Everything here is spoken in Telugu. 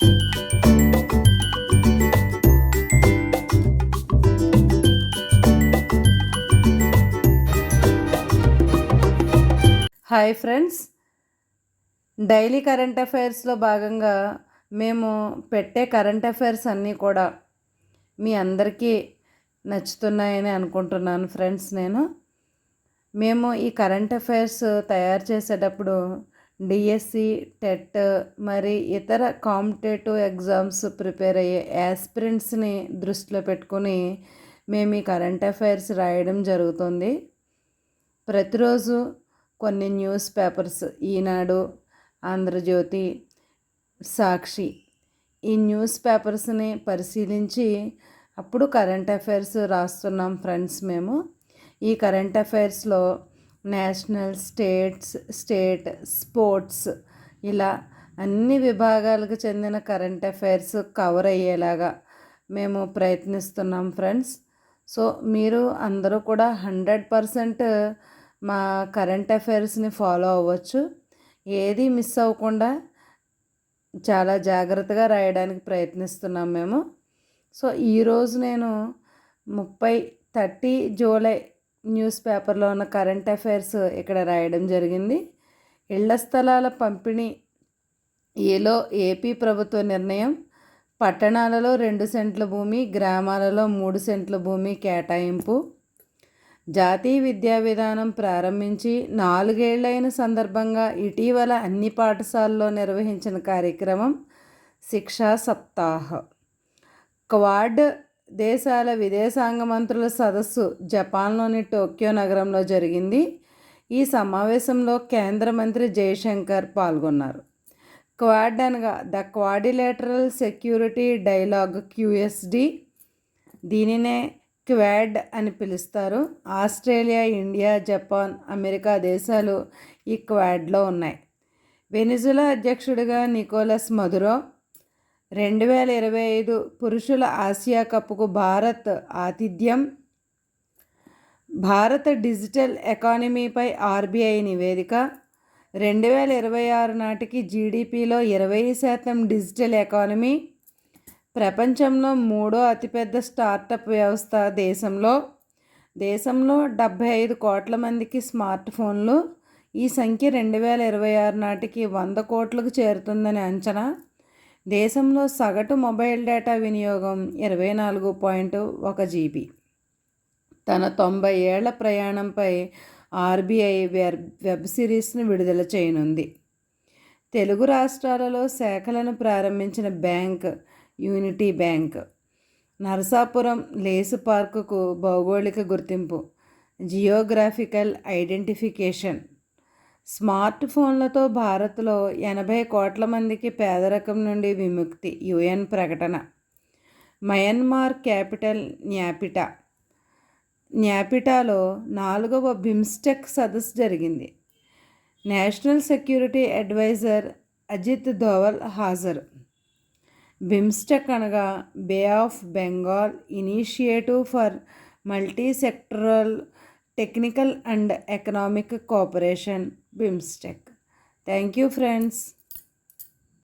Hi friends. డైలీ కరెంట్ అఫైర్స్లో భాగంగా మేము పెట్టే కరెంట్ అఫైర్స్ అన్నీ కూడా మీ అందరికీ నచ్చుతున్నాయని అనుకుంటున్నాను ఫ్రెండ్స్ నేను. మేము ఈ కరెంట్ అఫైర్స్ తయారు చేసేటప్పుడు డిఎస్సి టెట్ మరి ఇతర కాంపిటేటివ్ ఎగ్జామ్స్ ప్రిపేర్ అయ్యే యాస్పిరెంట్స్ని దృష్టిలో పెట్టుకొని మేము ఈ కరెంట్ అఫైర్స్ రాయడం జరుగుతుంది. ప్రతిరోజు కొన్ని న్యూస్ పేపర్స్ ఈనాడు ఆంధ్రజ్యోతి సాక్షి. ఈ న్యూస్ పేపర్స్ని పరిశీలించి అప్పుడు కరెంట్ అఫైర్స్ రాస్తున్నాం ఫ్రెండ్స్ మేము. ఈ కరెంట్ అఫైర్స్లో నేషనల్ స్టేట్స్ స్టేట్ స్పోర్ట్స్ ఇలా అన్ని విభాగాలకు చెందిన కరెంట్ అఫైర్స్ కవర్ అయ్యేలాగా మేము ప్రయత్నిస్తున్నాం ఫ్రెండ్స్. సో మీరు అందరూ కూడా హండ్రెడ్ పర్సెంట్ మా కరెంట్ అఫైర్స్ని ఫాలో అవ్వచ్చు. ఏది మిస్ అవ్వకుండా చాలా జాగ్రత్తగా రాయడానికి ప్రయత్నిస్తున్నాం మేము. సో ఈరోజు నేను ముప్పై థర్టీ జూలై న్యూస్ పేపర్లో ఉన్న కరెంట్ అఫైర్స్ ఇక్కడ రాయడం జరిగింది. ఇళ్ళ స్థలాల పంపిణీ ఏలో ఏపీ ప్రభుత్వ నిర్ణయం. పట్టణాలలో రెండు సెంట్ల భూమి గ్రామాలలో మూడు సెంట్ల భూమి కేటాయింపు. జాతీయ విద్యా విధానం ప్రారంభించి నాలుగేళ్ళైన సందర్భంగా ఇటీవల అన్ని పాఠశాలల్లో నిర్వహించిన కార్యక్రమం శిక్షా సప్తాహ. క్వాడ్ దేశాల విదేశాంగ మంత్రుల సదస్సు జపాన్లోని టోక్యో నగరంలో జరిగింది. ఈ సమావేశంలో కేంద్ర మంత్రి జయశంకర్ పాల్గొన్నారు. క్వాడ్ అనగా the quadrilateral security dialogue QSD దీనినే క్వాడ్ అని పిలుస్తారు. ఆస్ట్రేలియా ఇండియా జపాన్ అమెరికా దేశాలు ఈ క్వాడ్లో ఉన్నాయి. వెనిజులా అధ్యక్షుడిగా నికోలస్ మధురో రెండు వేల ఇరవై ఐదు పురుషుల ఆసియా కప్కు భారత్ ఆతిథ్యం. భారత డిజిటల్ ఎకానమీపై ఆర్బీఐ నివేదిక. రెండు వేల ఇరవై ఆరు నాటికి జీడిపిలో ఇరవై శాతం డిజిటల్ ఎకానమీ. ప్రపంచంలో మూడో అతిపెద్ద స్టార్టప్ వ్యవస్థ దేశంలో. దేశంలో డెబ్భై ఐదు కోట్ల మందికి స్మార్ట్ ఫోన్లు. ఈ సంఖ్య రెండు వేల ఇరవై ఆరు నాటికి వంద కోట్లకు చేరుతుందని అంచనా. దేశంలో సగటు మొబైల్ డేటా వినియోగం ఇరవై నాలుగు పాయింట్ ఒక జీబీ. తన తొంభై ఏళ్ళ ప్రయాణంపై ఆర్బీఐ వెబ్ వెబ్ సిరీస్ను విడుదల చేయనుంది. తెలుగు రాష్ట్రాలలో శాఖలను ప్రారంభించిన bank unity bank Narasapuram lace పార్కుకు భౌగోళిక గుర్తింపు జియోగ్రాఫికల్ ఐడెంటిఫికేషన్ స్మార్ట్ ఫోన్లతో భారత్లో ఎనభై కోట్ల మందికి పేదరికం నుండి విముక్తి యుఎన్ ప్రకటన. Myanmar capital న్యాపిటా. న్యాపిటాలో నాలుగవ బిమ్స్టెక్ సదస్సు జరిగింది. National security adviser Ajit Doval హాజరు. బిమ్స్టెక్ అనగా bay of Bengal initiative for multi sectoral technical and economic cooperation BIMSTEC. Thank you friends.